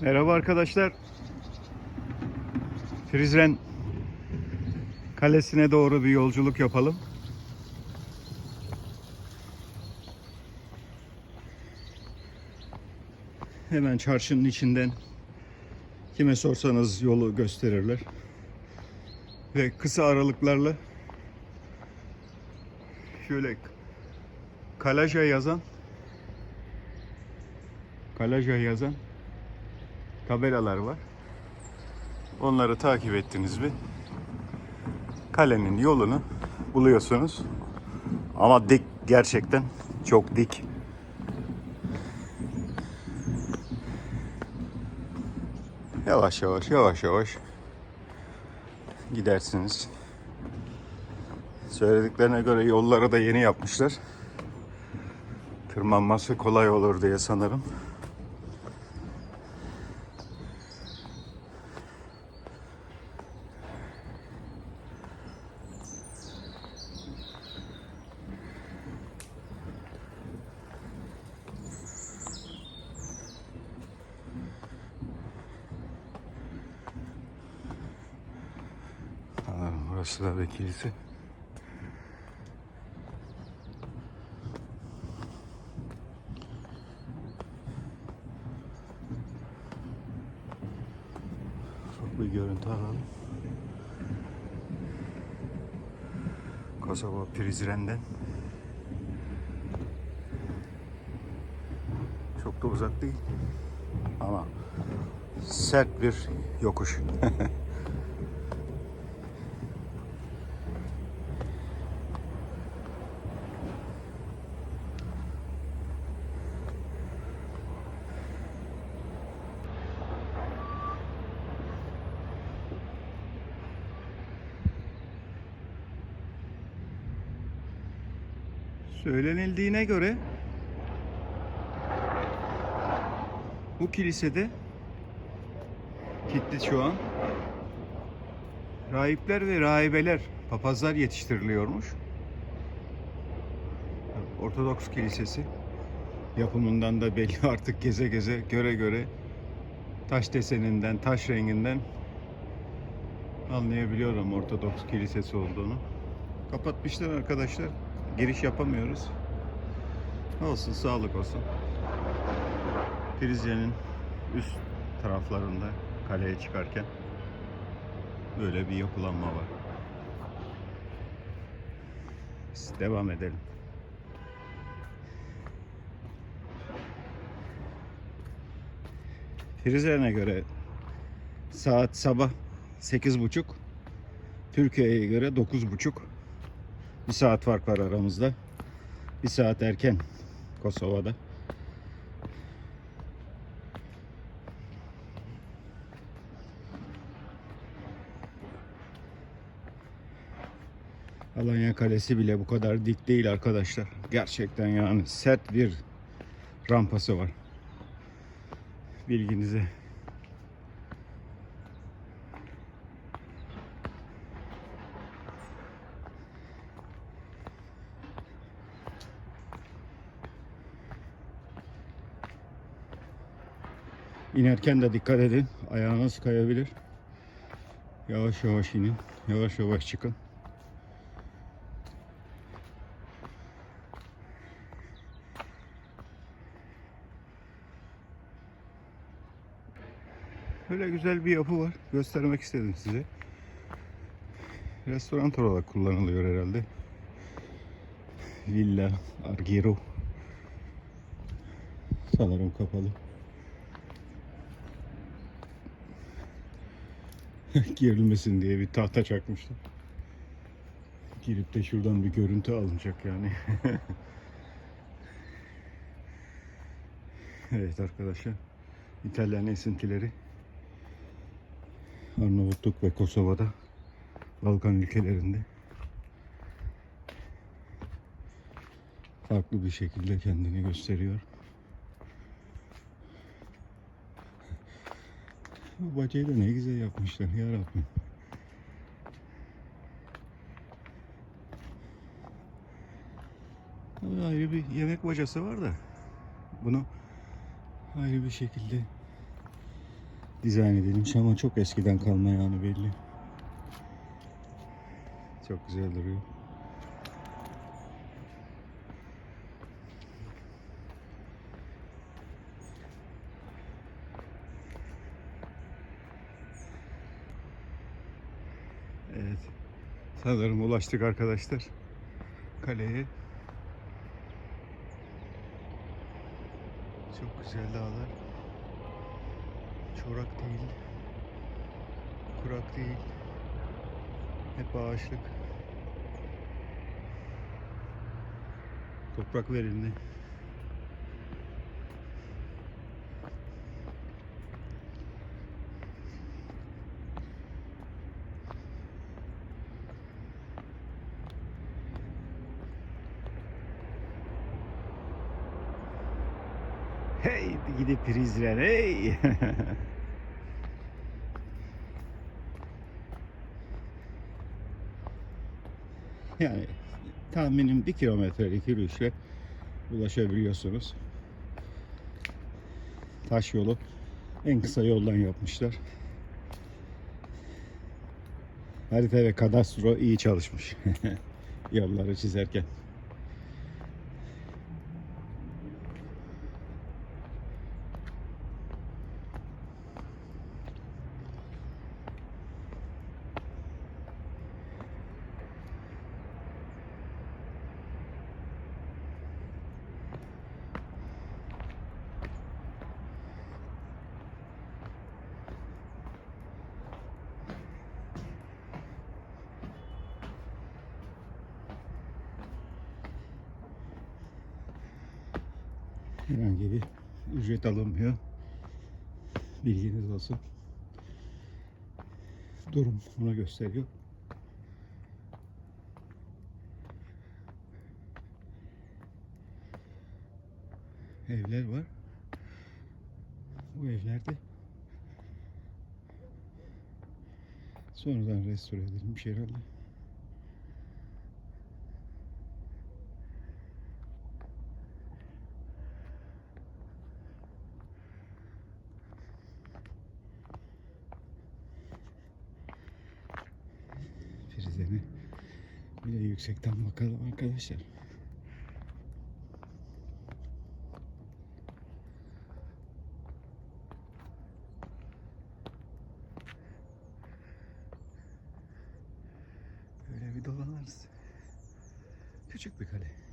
Merhaba arkadaşlar. Prizren Kalesi'ne doğru bir yolculuk yapalım. Hemen çarşının içinden kime sorsanız yolu gösterirler. Ve kısa aralıklarla şöyle Kalaja yazan Kalaja yazan tabelalar var. Onları takip ettiniz mi? Kalenin yolunu buluyorsunuz. Ama dik gerçekten çok dik. Yavaş yavaş yavaş yavaş gidersiniz. Söylediklerine göre yolları da yeni yapmışlar. Tırmanması kolay olur diye sanırım. Sanırım burası da bir kilise. Çok bir görüntü alalım. Kosova Prizren'den. Çok da uzak değil. Ama sert bir yokuş. Söylenildiğine göre bu kilisede kilitli şu an rahipler ve rahibeler, papazlar yetiştiriliyormuş. Ortodoks kilisesi yapımından da belli artık geze geze göre göre taş deseninden, taş renginden anlayabiliyorum Ortodoks kilisesi olduğunu. Kapatmışlar arkadaşlar. Giriş yapamıyoruz. Olsun, sağlık olsun. Prizren'in üst taraflarında kaleye çıkarken böyle bir yapılanma var. Biz devam edelim. Prizren'e göre saat sabah 8.30 Türkiye'ye göre 9.30 bir saat fark var aramızda. Bir saat erken Kosova'da. Alanya Kalesi bile bu kadar dik değil arkadaşlar. Gerçekten yani sert bir rampası var. Bilginize. İnerken de dikkat edin. Ayağınız kayabilir. Yavaş yavaş inin. Yavaş yavaş çıkın. Böyle güzel bir yapı var. Göstermek istedim size. Restoran olarak kullanılıyor herhalde. Villa Argiro. Sanırım kapalı. Gerilmesin diye bir tahta çakmışlar. Girip de şuradan bir görüntü alınacak yani. evet arkadaşlar. İtalyan esintileri Arnavutluk ve Kosova'da Balkan ülkelerinde farklı bir şekilde kendini gösteriyor. Bu bacayı da ne güzel yapmışlar ya Rabbim. Ayrı bir yemek bacası var da bunu ayrı bir şekilde dizayn edilmiş ama çok eskiden kalma yani belli. Çok güzel duruyor. Evet. Sanırım ulaştık arkadaşlar. Kaleye. Çok güzel dağlar. Çorak değil. Kurak değil. Hep ağaçlık. Toprak verimli. Hey gidip prizler yani tahminim bir kilometrelik yürüyüşle ulaşabiliyorsunuz. Taş yolu en kısa yoldan yapmışlar. Harita ve kadastro iyi çalışmış. Yolları çizerken. Herhangi bir ücret alınmıyor. Bilginiz olsun. Durum buna gösteriyor. Evler var. Bu evlerde sonradan restore edilmiş herhalde. Prizlerine bir de yüksekten bakalım arkadaşlar. Böyle bir dolanırız. Küçük bir kale.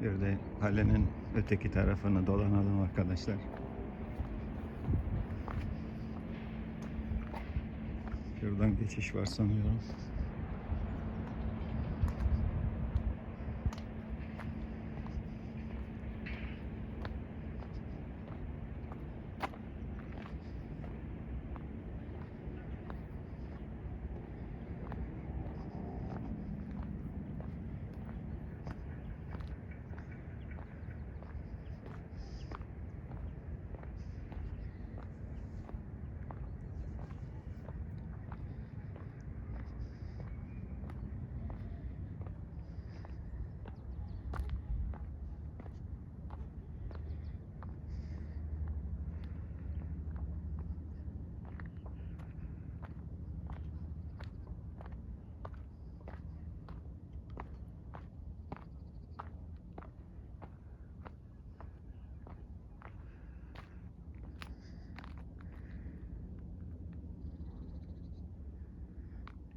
Bir de kalenin öteki tarafını dolanalım arkadaşlar. Şuradan geçiş var sanıyorum.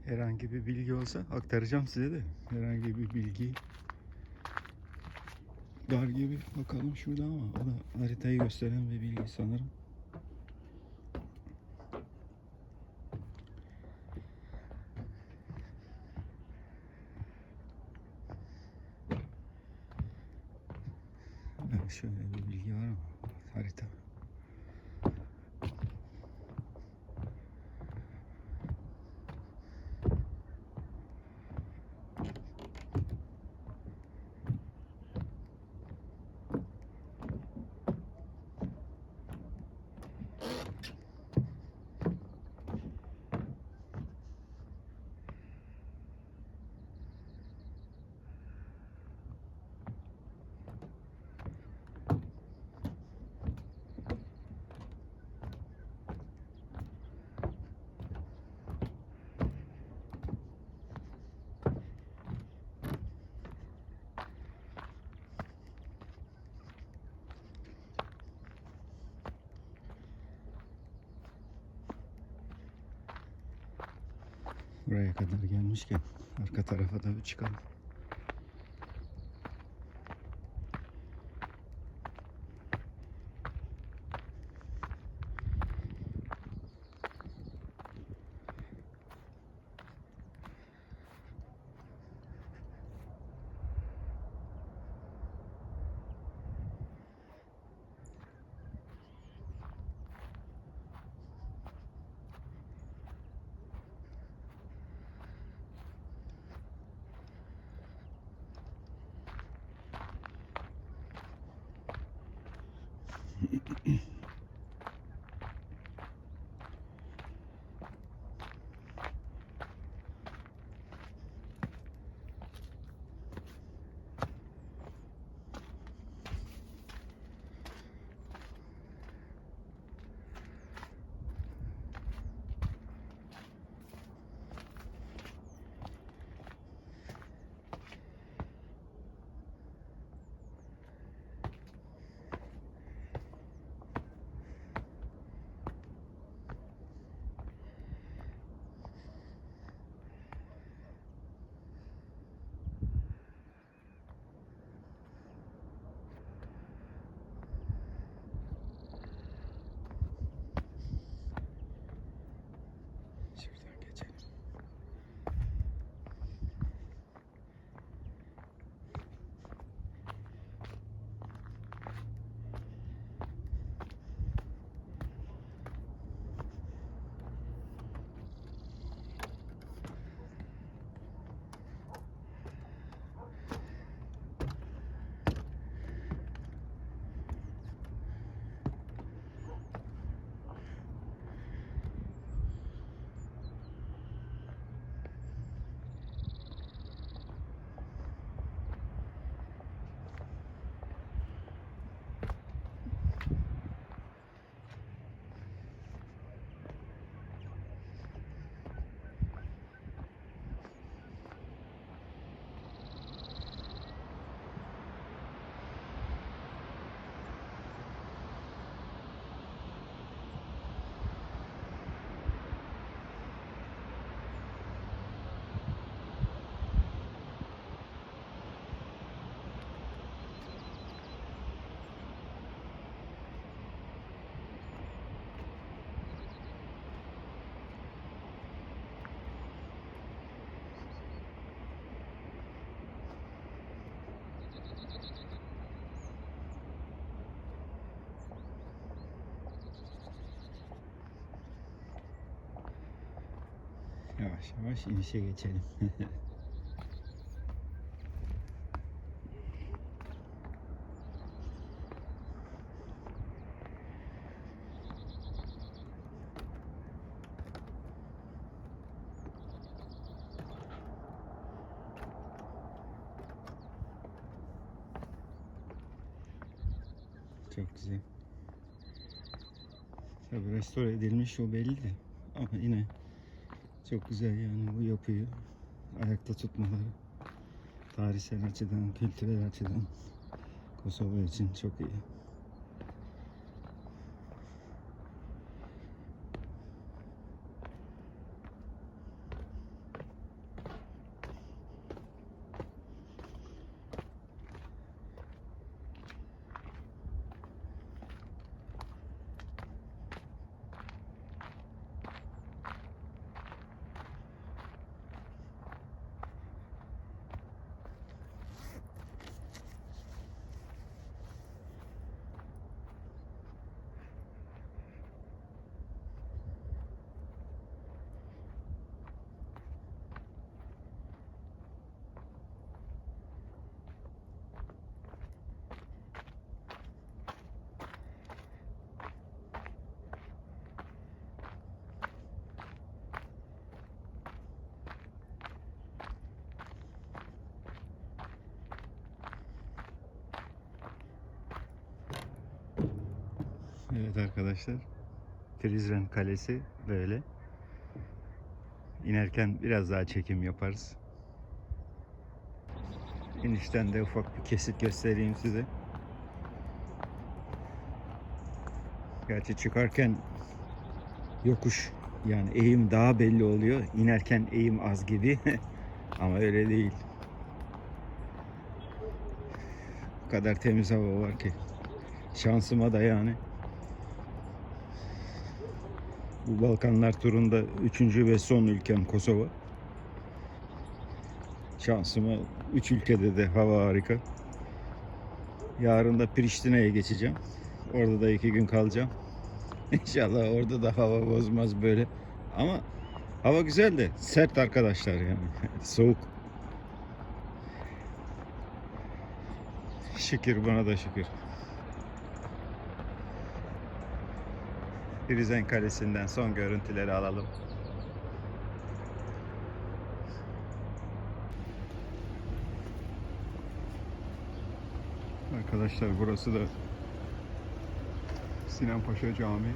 Herhangi bir bilgi olsa aktaracağım size de. Herhangi bir bilgi dar gibi bakalım şurada ama o da haritayı gösteren bir bilgi sanırım. Evet, şöyle bir bilgi var ama harita. Buraya kadar gelmişken arka tarafa da bir çıkalım. Mm-hmm. Yavaş yavaş inişe geçelim. Çok güzel. Tabii restore edilmiş o belli de ama yine çok güzel yani bu yapıyı ayakta tutmaları tarihsel açıdan, kültürel açıdan Kosova için çok iyi. Evet arkadaşlar. Prizren Kalesi böyle. İnerken biraz daha çekim yaparız. İnişten de ufak bir kesit göstereyim size. Gerçi çıkarken yokuş Yani eğim daha belli oluyor. İnerken eğim az gibi. Ama öyle değil. O kadar temiz hava var ki. Şansıma da yani. Bu Balkanlar turunda üçüncü ve son ülkem Kosova. Şansıma üç ülkede de hava harika. Yarın da Priştine'ye geçeceğim. Orada da iki gün kalacağım. İnşallah orada da hava bozmaz böyle. Ama hava güzel de sert arkadaşlar yani. Soğuk. Şükür buna da şükür. Prizren Kalesi'nden son görüntüleri alalım. Arkadaşlar burası da Sinan Paşa Camii.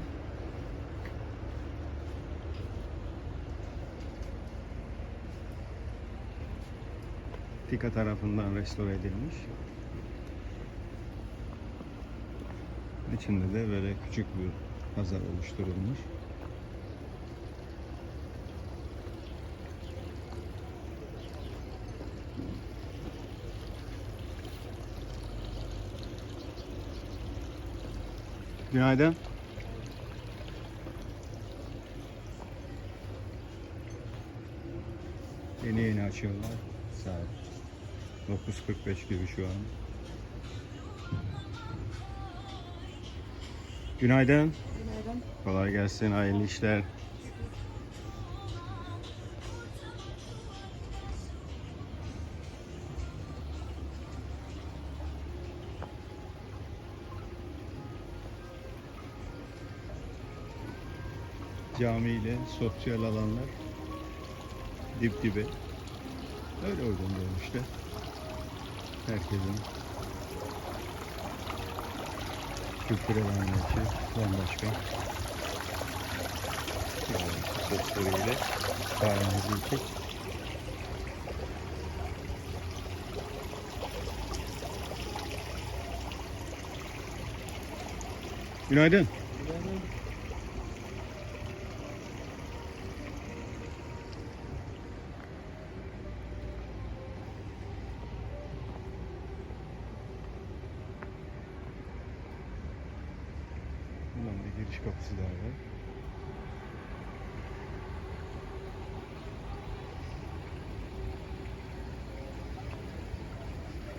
Fika tarafından restore edilmiş. İçinde de böyle küçük bir pazar oluşturulmuş. Günaydın. Yeni yeni açıyorlar. Saat 9.45 gibi şu an. Günaydın. Günaydın. Kolay gelsin, hayırlı işler. Cami ile sosyal alanlar dip dibe. Öyle uygun işte. Herkesin kültürel anlayışı bambaşka. Yani sesleriyle kahvemizi içip Günaydın. Buradan bir giriş kapısı var.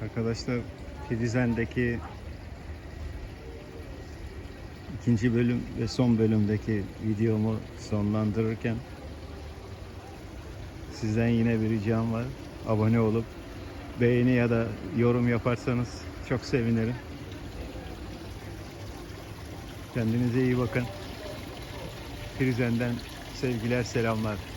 Arkadaşlar Prizren'deki ikinci bölüm ve son bölümdeki videomu sonlandırırken sizden yine bir ricam var. Abone olup beğeni ya da yorum yaparsanız çok sevinirim. Kendinize iyi bakın. Prizren'den sevgiler, selamlar.